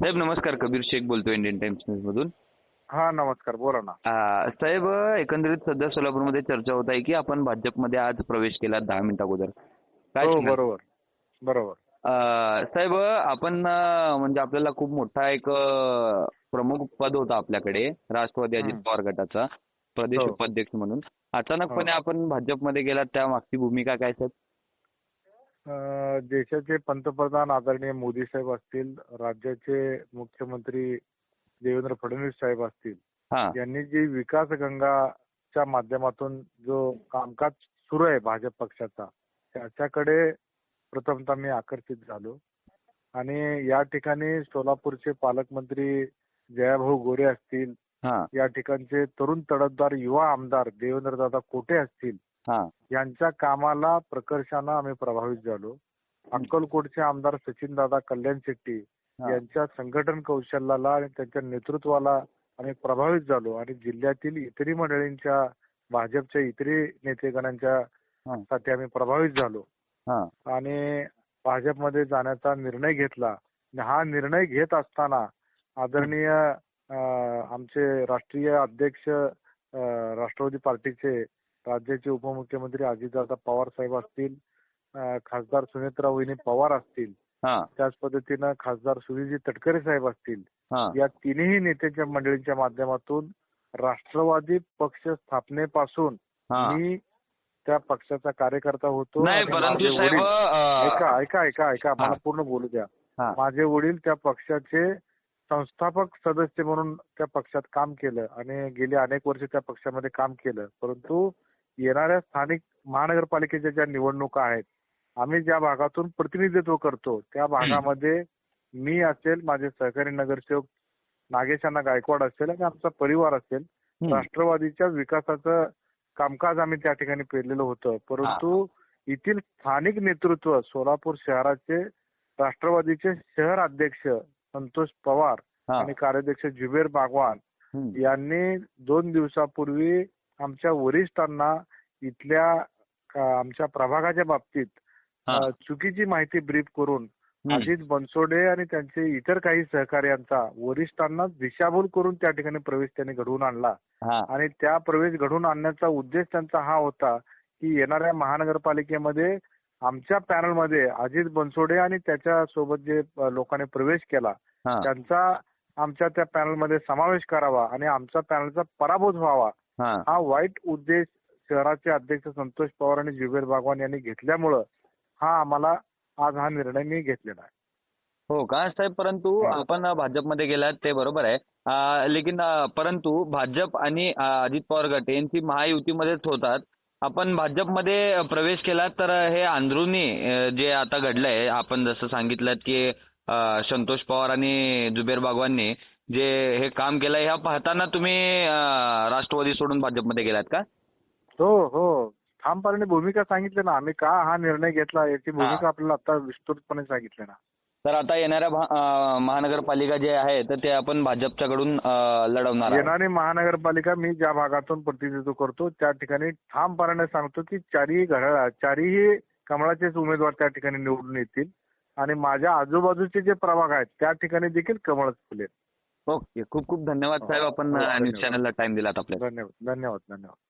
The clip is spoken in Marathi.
साहेब नमस्कार. कबीर शेख बोलतोय इंडियन टाइम्स न्यूज मधून. हा नमस्कार. बोला ना. अ, साहेब एकंदरीत सध्या सोलापूरमध्ये चर्चा होत आहे की आपण भाजपमध्ये आज प्रवेश केला दहा मिनिट अगोदर. काय हो सांगाल? बरोबर. बरोबर. अ, साहेब आपण अ, म्हणजे आपल्याला खूप मोठा एक अ, प्रमुख पद होता आपल्याकडे. राष्ट्रवादी अजित. पवार गटाचा. प्रदेश हो. उपाध्यक्ष म्हणून. अचानकपणे हो. आपण भाजपमध्ये गेलात. त्या मागची भूमिका काय साहेब? देशाचे पंतप्रधान आदरणीय मोदी साहेब असतील राज्याचे मुख्यमंत्री देवेंद्र फडणवीस साहेब असतील हा. यांनी जी विकास गंगाच्या माध्यमातून जो कामकाज सुरू आहे भाजप पक्षाचा त्याच्याकडे प्रथमतः मी आकर्षित झालो. आणि या ठिकाणी सोलापूरचे पालकमंत्री जयाभाऊ गोरे असतील हा. या ठिकाणचे तरुण तडफदार युवा आमदार देवेंद्रदादा कोटे असतील यांच्या कामाला प्रकर्षानं आम्ही प्रभावित झालो. अक्कलकोटचे आमदार सचिनदादा कल्याण शेट्टी. यांच्या संघटन कौशल्याला आणि त्यांच्या नेतृत्वाला आम्ही प्रभावित झालो आणि जिल्ह्यातील इतरही मंडळींच्या भाजपच्या इतरही नेतेगणांच्या. साठी आम्ही प्रभावित झालो. हा. आणि भाजपमध्ये जाण्याचा निर्णय घेतला. हा निर्णय घेत असताना आदरणीय आमचे राष्ट्रीय अध्यक्ष राष्ट्रवादी पार्टीचे राज्याचे उपमुख्यमंत्री अजितदादा पवार साहेब असतील खासदार सुनेत्रा वहिनी पवार असतील त्याच पद्धतीनं खासदार सुनीलजी तटकरे साहेब असतील हा. या तिन्ही नेत्यांच्या मंडळींच्या माध्यमातून राष्ट्रवादी पक्ष स्थापनेपासून मी त्या पक्षाचा कार्यकर्ता होतो ऐका ऐका ऐका ऐका मला. पूर्ण बोलू द्या. माझे वडील त्या पक्षाचे संस्थापक सदस्य म्हणून त्या पक्षात काम केलं आणि गेली अनेक वर्ष त्या पक्षामध्ये काम केलं. परंतु येणाऱ्या स्थानिक महानगरपालिकेच्या ज्या निवडणुका आहेत आम्ही ज्या भागातून प्रतिनिधित्व करतो त्या भागामध्ये मी असेल माझे सहकारी नगरसेवक नागेशांना गायकवाड असेल आणि आमचा परिवार असेल. राष्ट्रवादीच्या विकासाचं कामकाज आम्ही त्या ठिकाणी पेरलेलं होतं परंतु येथील स्थानिक नेतृत्व सोलापूर शहराचे राष्ट्रवादीचे शहर अध्यक्ष संतोष पवार. आणि कार्याध्यक्ष जुबेर बागवान. यांनी दोन दिवसापूर्वी आमच्या वरिष्ठांना इथल्या आमच्या प्रभागाच्या बाबतीत चुकीची माहिती ब्रीफ करून. अजित बनसोडे आणि त्यांचे इतर काही सहकार्यांचा वरिष्ठांना दिशाभूल करून त्या ठिकाणी प्रवेश त्यांनी घडवून आणला. आणि त्या प्रवेश घडवून आणण्याचा उद्देश त्यांचा हा होता की येणाऱ्या महानगरपालिकेमध्ये आमच्या पॅनलमध्ये अजित बनसोडे आणि त्याच्या सोबत जे लोकांनी प्रवेश केला त्यांचा आमच्या त्या पॅनलमध्ये समावेश करावा आणि आमचा पॅनलचा पराभूत व्हावा हा. वाईट उद्देश शहराचे अध्यक्ष संतोष पवार आणि जुबेर बागवान यांनी घेतल्यामुळं हा आम्हाला आज हा निर्णय मी घेतलेला आहे. हो का साहेब? परंतु. आपण भाजपमध्ये गेलात ते बरोबर आहे. लेकिन परंतु भाजप आणि अजित पवार गट यांची महायुतीमध्येच होतात आपण भाजपमध्ये प्रवेश केला तर हे अंदरुनी जे आता घडलंय आपण जसं सांगितलं की संतोष पवार आणि जुबेर बागवांनी जे हे काम केलंय ह्या पाहताना तुम्ही अं, राष्ट्रवादी सोडून भाजपमध्ये गेलात का? हो हो. ठामपणे भूमिका सांगितली ना. आम्ही का हा निर्णय घेतला याची भूमिका आपल्याला आता विस्तृतपणे सांगितली ना. तर आता येणाऱ्या भा- अं, महानगरपालिका जे आहे तर ते आपण भाजपच्याकडून अं, लढवणार आहोत. येणारी महानगरपालिका मी ज्या भागातून प्रतिनिधित्व करतो त्या ठिकाणी ठामपणाने सांगतो की चारही घड्याळ चारही कमळाचेच उमेदवार त्या ठिकाणी निवडून येतील. आणि माझ्या आजूबाजूचे जे प्रभाग आहेत त्या ठिकाणी देखील कमळच फुलेल. ओके. खूप खूप धन्यवाद हो, साहेब. आपण हो, न्यूज धन्यवाद. चॅनलला टाइम दिलात आपल्याला धन्यवाद. धन्यवाद. धन्यवाद.